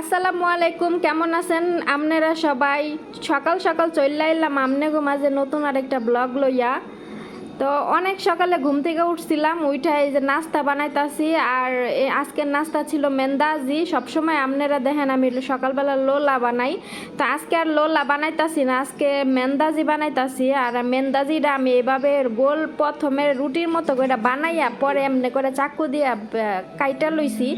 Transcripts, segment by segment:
আসসালামু আলাইকুম, কেমন আছেন? আপনারা সবাই সকাল সকাল চলে এলাম আমনেগো মাঝে নতুন আরেকটা ব্লগ লইয়া। তো অনেক সকালে ঘুম থেকে উঠছিলাম এই যে নাস্তা বানাইতাছি আর আজকের নাস্তা ছিল মেন্দাজি। সবসময় আপনারা দেখেন আমি সকালবেলা লোলা বানাই। তো আজকে আর লোলা বানাইতাছি না, আজকে মেন্দাজি বানাইতাছি আর মেন্দাজিটা আমি এভাবে গোল প্রথমে রুটির মতো করে বানাইয়া পরে এমনি করে চাকু দিয়া কাইটা লইছি।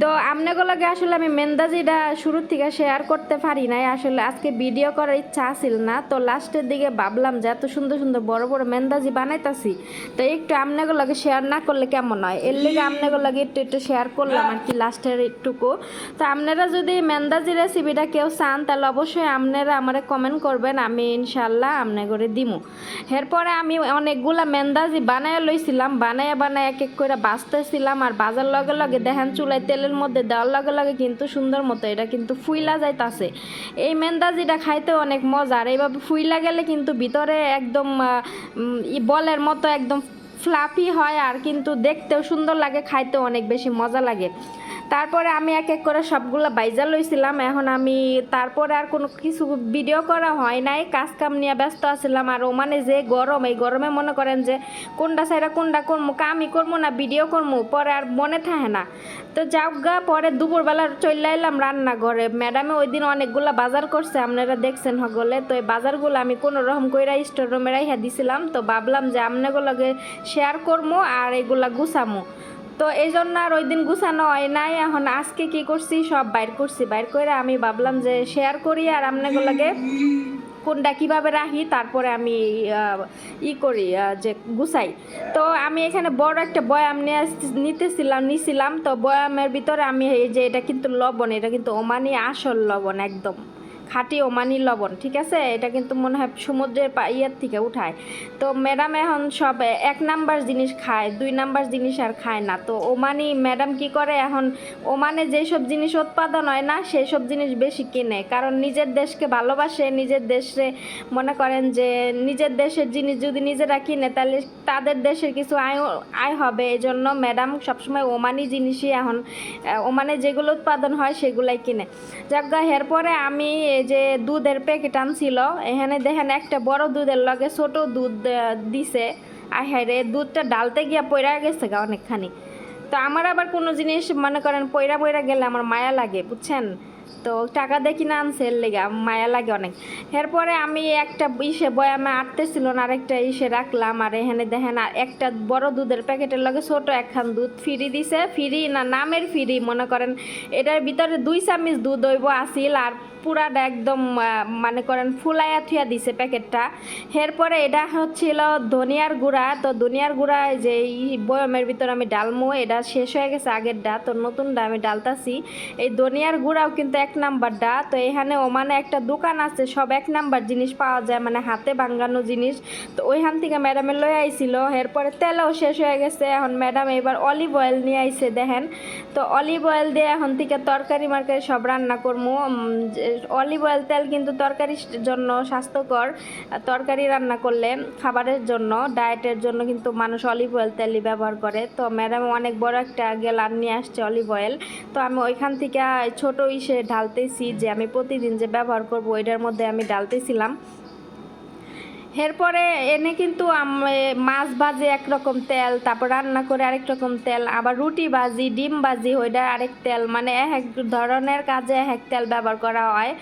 তো আপনাগুলোকে আসলে আমি মেন্দাজিটা শুরুর থেকে শেয়ার করতে পারি নাই। আসলে আজকে ভিডিও করার ইচ্ছা আসিল না। তো লাস্টের দিকে ভাবলাম যে এত সুন্দর সুন্দর বড় বড় মেন্দাজি বানাইতাছি। তো একটু আপনাগুলোকে শেয়ার না করলে কেমন হয়? এর লেগে আপনাগুলোকে একটু একটু শেয়ার করলাম আর কি লাস্টের একটুকু। তো আপনারা যদি মেন্দাজি রেসিপিটা কেউ চান, তাহলে অবশ্যই আপনারা আমারে কমেন্ট করবেন, আমি ইনশাল্লাহ আপনি করে দিমু। এরপরে আমি অনেকগুলা মেন্দাজি বানায় লইছিলাম। বানায় বানায় এক এক করে বাঁচতেছিলাম। আর বাজার লগে লগে দেখেন চুলায় তেলের মধ্যে দেওয়ার লগে লাগে কিন্তু সুন্দর মতো এটা কিন্তু ফুইলা যাইতাছে। এই মেন্দাজিটা খাইতে অনেক মজা, আর এইভাবে ফুইলা গেলে কিন্তু ভিতরে একদম বলের মতো একদম ফ্লাফি হয় আর কিন্তু দেখতেও সুন্দর লাগে, খাইতেও অনেক বেশি মজা লাগে। তারপরে আমি এক এক করে সবগুলো বাইজা লইছিলাম। এখন আমি তারপরে আর কোনো কিছু ভিডিও করা হয় নাই। কাজ কাম নিয়ে ব্যস্ত আছিলাম। আর ওমানে যে গরম, এই গরমে মনে করেন যে কোনটা সাইডা কোনটা করব কামই করব না ভিডিও করব পরে আর মনে থাকে না। তো যাওক গা, পরে দুপুরবেলা চলে এলাম রান্নাঘরে। ম্যাডামে ওই দিন অনেকগুলা বাজার করছে, আপনারা দেখছেন হগলে। তো এই বাজারগুলো আমি কোনো রকম কইরা স্টোর রুমে রাইহা দিছিলাম। তো ভাবলাম যে আপনাগুলোকে শেয়ার করব আর এগুলা গুছামো। তো এই জন্য আর ওই দিন গুছানো হয় নাই। এখন আজকে কি করছি? সব বাইর করছি। বাইর করে আমি ভাবলাম যে শেয়ার করি আর আপনাগুলোকে কোনটা কীভাবে রাখি, তারপরে আমি ই করি যে গুছাই। তো আমি এখানে বড় একটা বয়াম নিয়ে নিতেছিলাম, নিছিলাম। তো বয়ামের ভিতরে আমি এই যে এটা কিন্তু লবণ, এটা কিন্তু ওমানি আসল লবণ একদম। খাঁটি ওমানি লবণ, ঠিক আছে? এটা কিন্তু মনে হয় সমুদ্রের ইয়ের থেকে উঠায়। তো ম্যাডাম এখন সব এক নাম্বার জিনিস খায়, দুই নাম্বার জিনিস আর খায় না। তো ওমানি ম্যাডাম কি করে? এখন ওমানে যেসব জিনিস উৎপাদন হয় না সেই সব জিনিস বেশি কিনে। কারণ নিজের দেশকে ভালোবাসে, নিজের দেশে মনে করেন যে নিজের দেশের জিনিস যদি নিজেরা কিনে, তাহলে তাদের দেশের কিছু আয় আয় হবে। এই জন্য ম্যাডাম সবসময় ওমানি জিনিসই এখন ওমানে যেগুলো উৎপাদন হয় সেগুলাই কিনে। যাজ্ঞা এরপরে আমি এই যে দুধের প্যাকেট আনছিল, এখানে দেখেন একটা বড় দুধের লগে ছোট দুধ দিছে। আর হ্যাঁ রে, দুধটা ডালতে গিয়া পয়রা গেছে গা অনেকখানি। তো আমার আবার কোনো জিনিস, মনে করেন পয়রা পয়রা গেলে আমার মায়া লাগে, বুঝছেন? তো টাকা দেখি না আনছে এর লেগে মায়া লাগে অনেক। এরপরে আমি একটা ইসে বয়ামে আটতেছিল না, আরেকটা ইসে রাখলাম, আর এখানে দেখেন, আর একটা বড় দুধের প্যাকেটের লগে ছোট একখান দুধ ফ্রি দিছে। ফ্রি না, নামের ফ্রি, মনে করেন, এটার ভিতরে দুই চামচ দুধ হইব, আসিল, আর পুরাটা একদম মানে করেন, ফুলাইয়া থুয়া দিছে প্যাকেটটা। এরপরে এটা হচ্ছিল ধনিয়ার গুঁড়া। তো ধনিয়ার গুঁড়া যে বয়মের ভিতরে আমি ডালমো এটা শেষ হয়ে গেছে আগের ডা তো নতুন ডা আমি ডালতাছি। এই ধনিয়ার গুঁড়াও কিন্তু এক নাম্বারটা তো এখানে ওমানে একটা দোকান আছে, সব এক নাম্বার জিনিস পাওয়া যায় মানে হাতে ভাঙ্গানো জিনিস। তো ওইখান থেকে ম্যাডামে লয়ে আইছিল। এরপরে তেলও শেষ হয়ে গেছে। এখন ম্যাডাম এবার অলিভ অয়েল নিয়ে আইছে, দেখেন। তো অলিভ অয়েল দিয়ে এখন থেকে তরকারি মার্কারি সব রান্না করব অলিভ অয়েল তেল কিন্তু তরকারির জন্য স্বাস্থ্যকর, তরকারি রান্না করলে খাবারের জন্য, ডায়েটের জন্য কিন্তু মানুষ অলিভ অয়েল তেলই ব্যবহার করে। তো ম্যাডাম অনেক বড় একটা গেলান নিয়ে আসছে অলিভ অয়েল। তো আমি ওইখান থেকে ছোটো ইসে ঢালতেছি যে আমি প্রতিদিন যে ব্যবহার করব, ওইটার মধ্যে আমি ঢালতেছিলাম। এরপরে এনে কিন্তু মাছ ভাজি একরকম তেল, তারপর রান্না করে আরেক রকম তেল, আবার রুটি ভাজি, ডিম ভাজি ওইটা আরেক তেল মানে এক ধরনের কাজে এক তেল ব্যবহার করা হয়।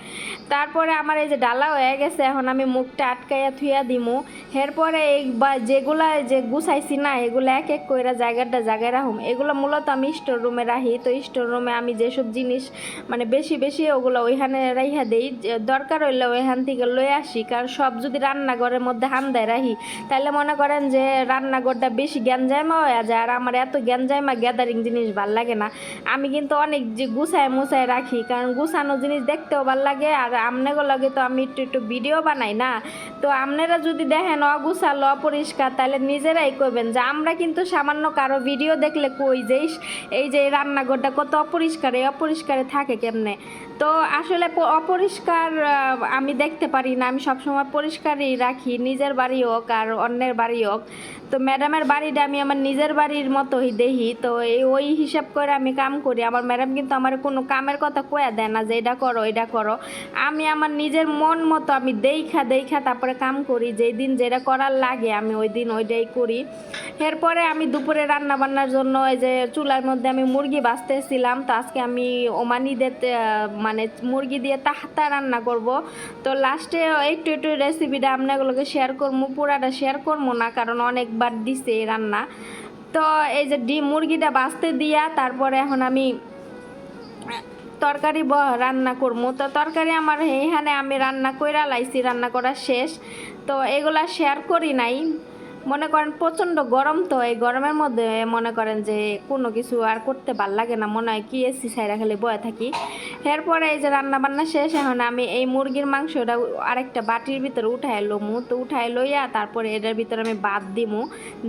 তারপরে আমার এই যে ডালা হয়ে গেছে, এখন আমি মুখটা আটকাইয়া থুইয়া দিমু। এরপরে এই বা যেগুলা যে গুছাইছি না, এগুলো এক এক কইরা জায়গাটা জায়গায় রাখুম। এগুলো মূলত আমি স্টোর রুমে রাখি। তো স্টোর রুমে আমি যেসব জিনিস মানে বেশি বেশি ওগুলো ওইখানে রাইহা দেই, দরকার হইলে ওইখান থেকে লয়ে আসি। কারণ সব যদি রান্নাঘরের মধ্যে হান্দায় রাখি তাহলে মনে করেন যে রান্নাঘরটা বেশি গ্যাঞ্জাইমা হয়ে যায় আর আমার এত গ্যাঞ্জাইমা গ্যাদারিং জিনিস ভালো লাগে না। আমি কিন্তু অনেক যে গুছায় মুছায় রাখি, কারণ গুছানো জিনিস দেখতেও ভালো লাগে আর আমনেগো লাগে তো আমি একটু একটু ভিডিও বানাই না। তো আপনারা যদি দেখেন অগুছালো, অপরিষ্কার তাহলে নিজেরাই কইবেন যে আমরা কিন্তু সামান্য কারও ভিডিও দেখলে কই যে এই যে রান্নাঘরটা কত অপরিষ্কার, এই অপরিষ্কারে থাকে কেমনে? তো আসলে অপরিষ্কার আমি দেখতে পারি না, আমি সবসময় পরিষ্কারই রাখি। নিজের বাড়ি হোক আর অন্যের বাড়ি হোক। তো ম্যাডামের বাড়িটা আমি আমার নিজের বাড়ির মতোই দেখি। তো এই ওই হিসাব করে আমি কাম করি। আমার ম্যাডাম কিন্তু আমার কোনো কামের কথা কয়া দেয় না যে, এটা করো এটা করো। আমি আমার নিজের মন মতো আমি দেখা দেখা তারপরে কাম করি। যেই দিন যেটা করার লাগে আমি ওই দিন ওইটাই করি। এরপরে আমি দুপুরে রান্না বান্নার জন্য এই যে চুলার মধ্যে আমি মুরগি বাঁচতেছিলাম। তো আজকে আমি ওমানি দিতে মানে মুরগি দিয়ে তাহতা রান্না করব। তো লাস্টে একটু একটু রেসিপিটা আপনাগুলোকে শেয়ার করব পোড়াটা শেয়ার করব না, কারণ অনেকবার দিছে রান্না। তো এই যে ডিম, মুরগিটা বাঁচতে দিয়া তারপরে এখন আমি তরকারি ব- রান্না করব তো তরকারি আমার এইখানে আমি রান্না কইরা লাইছি, রান্না করা শেষ। তো এগুলা শেয়ার করি নাই। মনে করেন প্রচণ্ড গরম তো, এই গরমের মধ্যে মনে করেন যে কোনো কিছু আর করতে ভালো লাগে না, মনে হয় কি এসি সাইরা খালি বয়ে থাকি। এরপরে এই যে রান্না বান্না শেষ, এখন আমি এই মুরগির মাংসটা আরেকটা বাটির ভিতরে উঠাই লমু, তো উঠাই লইয়া তারপরে এটার ভিতরে আমি বাদ দিমু,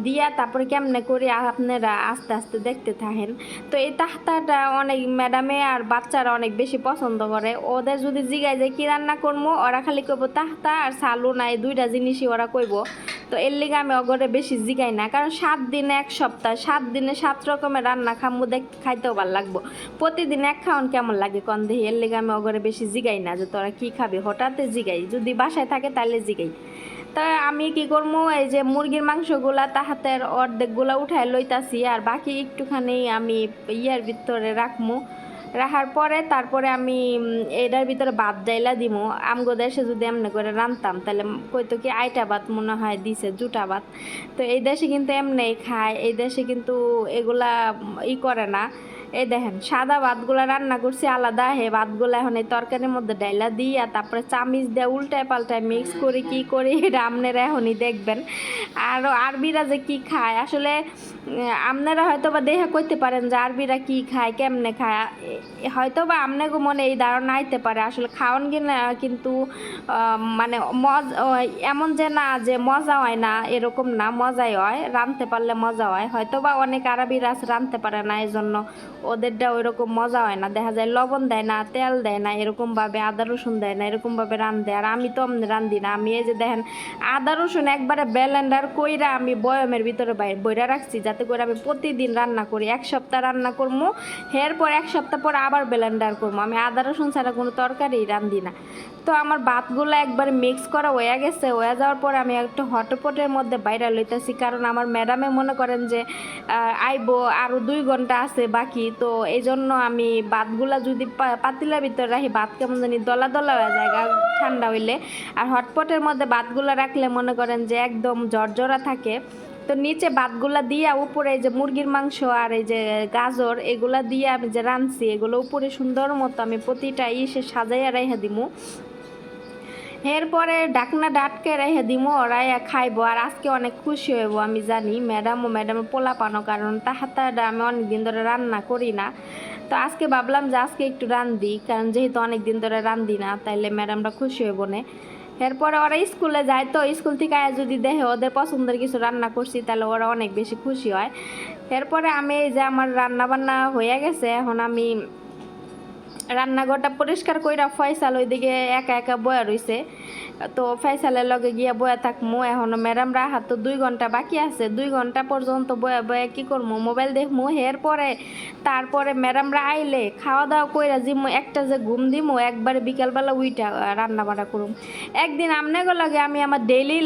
দিয়া তারপরে কেমনে করি আপনারা আস্তে আস্তে দেখতে থাকেন। তো এই তাহতাটা অনেক ম্যাডামে আর বাচ্চারা অনেক বেশি পছন্দ করে, ওদের যদি জিগায় যে কি রান্না করব ওরা খালি কইব তাহতা আর সালু না এই দুইটা জিনিসই ওরা কইব। তো এর লিগে আমি অগরে বেশি জিগাই না। কারণ সাত দিনে এক সপ্তাহ, সাত দিনে সাত রকমের রান্না খামু দেখ, খাইতেও ভালো লাগবো। প্রতিদিন এক খাওয়ান কেমন লাগে কন দেহি এর লিগে আমি অগরে বেশি জিগাই না যে তোরা কি খাবি? হঠাৎ জিগাই। যদি বাসায় থাকে তাহলে জিগাই। তা আমি কি করব এই যে মুরগির মাংসগুলা তাহাতের অর্ধেকগুলা উঠায় লইতাছি, আর বাকি একটুখানি আমি ইয়ার ভিতরে রাখমু। রাখার পরে তারপরে আমি এটার ভিতরে ভাত ডাইলা দিমু। আমগো দেশে যদি এমনি করে রানতাম, তাহলে কইতো কি আইটা ভাত মনে হয় দিছে, জুটা ভাত। তো এই দেশে কিন্তু এমনি খায়, এই দেশে কিন্তু এগুলা ই করে না। এই দেখেন, সাদা ভাতগুলা রান্না করছি, আলাদা হে ভাতগুলা এখন এই তরকারির মধ্যে ডাইলা দিই আর তারপরে চামিচ দিয়ে উল্টায় পাল্টায় মিক্স করে, কি করে, এটা আপনারা এখনই দেখবেন। আর আরবিরা যে কি খায়, আসলে আপনারা হয়তো বা দেখে করতে পারেন যে আরবিরা কি খায়, কেমনে খায়। হয়তো বা আপনাকে মনে এই ধারণা আইতে পারে। আসলে খাওয়ান কিনা কিন্তু মানে মজ এমন যে না যে মজা হয় না, এরকম না, মজাই হয়। রাঁধতে পারলে মজা হয়। হয়তো বা অনেক আরবিরা আছে রাঁধতে পারে না এই জন্য ওদেরটা ওইরকম মজা হয় না। দেখা যায় লবণ দেয় না, তেল দেয় না, এরকমভাবে আদা রসুন দেয় না, এরকমভাবে রান্ধে আর আমি তো রান্ধি না। আমি এই যে দেখেন, আদা রসুন একবারে ব্যালেন্ডার কইরা আমি বয়মের ভিতরে বাই- বইরা রাখছি, যাতে করে আমি প্রতিদিন রান্না করি। এক সপ্তাহ রান্না করব এরপর এক সপ্তাহ পর আবার ব্লেন্ডার করব। আমি আদা, রসুন ছাড়া কোনো তরকারি রান্ধি না। তো আমার ভাতগুলো একবারে মিক্স করা হয়ে গেছে। হয়ে যাওয়ার পর আমি একটা হটপটের মধ্যে বাইরে লইতেছি। কারণ আমার ম্যাডামে মনে করেন যে আইবো আরও দুই ঘণ্টা আছে বাকি। তো এই জন্য আমি ভাতগুলা যদি পাতিলার ভিতরে রাখি, ভাত কেমন জানি দলা দলা হয়ে যায় ঠান্ডা হইলে। আর হটপটের মধ্যে ভাতগুলা রাখলে মনে করেন যে একদম জর্জরা থাকে। তো নিচে ভাতগুলা দিয়া উপরে যে মুরগির মাংস আর এই যে গাজর, এগুলা দিয়ে আমি যে রাঁধছি, এগুলো উপরে সুন্দর মতো আমি প্রতিটা ইসে সাজাইয়া রাইহা দিমু। এরপরে ডাকনা ডাটকে রেখে দিমো, ওরাই খাইবো। আর আজকে অনেক খুশি হইব, আমি জানি, ম্যাডাম ও ম্যাডামের পোলা পানো কারণ তাহাতাটা আমি অনেক দিন ধরে রান্না করি না। তো আজকে ভাবলাম যে আজকে একটু রান্ধি কারণ যেহেতু অনেক দিন ধরে রান্ধি না, তাইলে ম্যাডামরা খুশি হইব না। এরপরে ওরা স্কুলে যায়, তো স্কুল থেকে আয় যদি দেখে ওদের পছন্দের কিছু রান্না করছি, তাহলে ওরা অনেক বেশি খুশি হয়। এরপরে আমি এই যে আমার রান্না বান্না হয়ে গেছে, এখন আমি রান্নাঘরটা পরিষ্কার কইরা ফয়সাল ওইদিকে একা একা বয়া রইছে। তো ফয়সালের লগে গিয়া বয়া থাকমু, এখনও ম্যাডামরা হাত তো দুই ঘণ্টা বাকি আছে। দুই ঘণ্টা পর্যন্ত বয়া বয়া কি করমু? মোবাইল দেখমু এর পরে তারপরে ম্যাডামরা আইলে খাওয়া দাওয়া কইরা জিমু, একটা যে ঘুম দিমু, একবারে বিকালবেলা উইটা রান্না বান্না করুম। একদিন আমনেগো লগে আমি আমার ডেইলি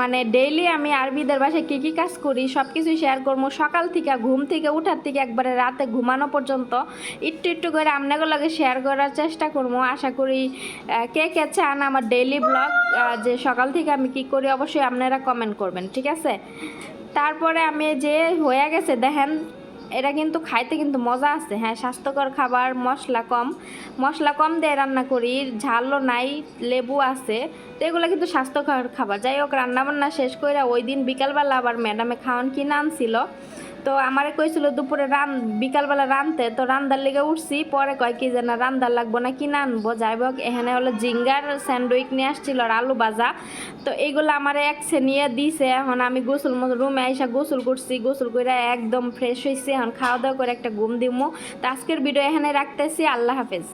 মানে ডেইলি আমি আরবিদের বাসায় কী কী কাজ করি সব কিছু শেয়ার করব সকাল থেকে, ঘুম থেকে, উঠার থেকে একবারে রাতে ঘুমানো পর্যন্ত একটু একটু করে আমনেগো লগে শেয়ার করার চেষ্টা করব আশা করি কে কে চান আমার ডেইলি ব্লগ যে সকাল থেকে আমি কি করি, অবশ্যই আপনারা কমেন্ট করবেন, ঠিক আছে? তারপরে আমি যে হয়ে গেছে, দেখেন, এটা কিন্তু খাইতে কিন্তু মজা আছে হ্যাঁ স্বাস্থ্যকর খাবার, মশলা কম। মশলা কম দিয়ে রান্না করি, ঝালও নাই, লেবু আছে, তো এগুলো কিন্তু স্বাস্থ্যকর খাবার। যাই হোক রান্না বান্না শেষ করে ওই দিন বিকালবেলা আবার ম্যাডামে খাওয়ান কিনে আনছিল। তো আমারে কইছিল দুপুরে রান, বিকালবেলা রানতে, তো রান্দার লেগে উঠছি, পরে কয় কি যে না রান্দার লাগবো না কি আনব, যাই হোক এখানে হলো জিঙ্গার স্যান্ডউইচ নিয়ে আসছিল আর আলু ভাজা। তো এইগুলো আমার এক নিয়ে দিছে, এখন আমি গোসল রুমে আইসা গোসল করছি, গোসল করে একদম ফ্রেশ হয়েছি এখন খাওয়া দাওয়া করে একটা ঘুম দিমু। তো আজকের ভিডিও এখানে রাখতেছি, আল্লাহ হাফেজ।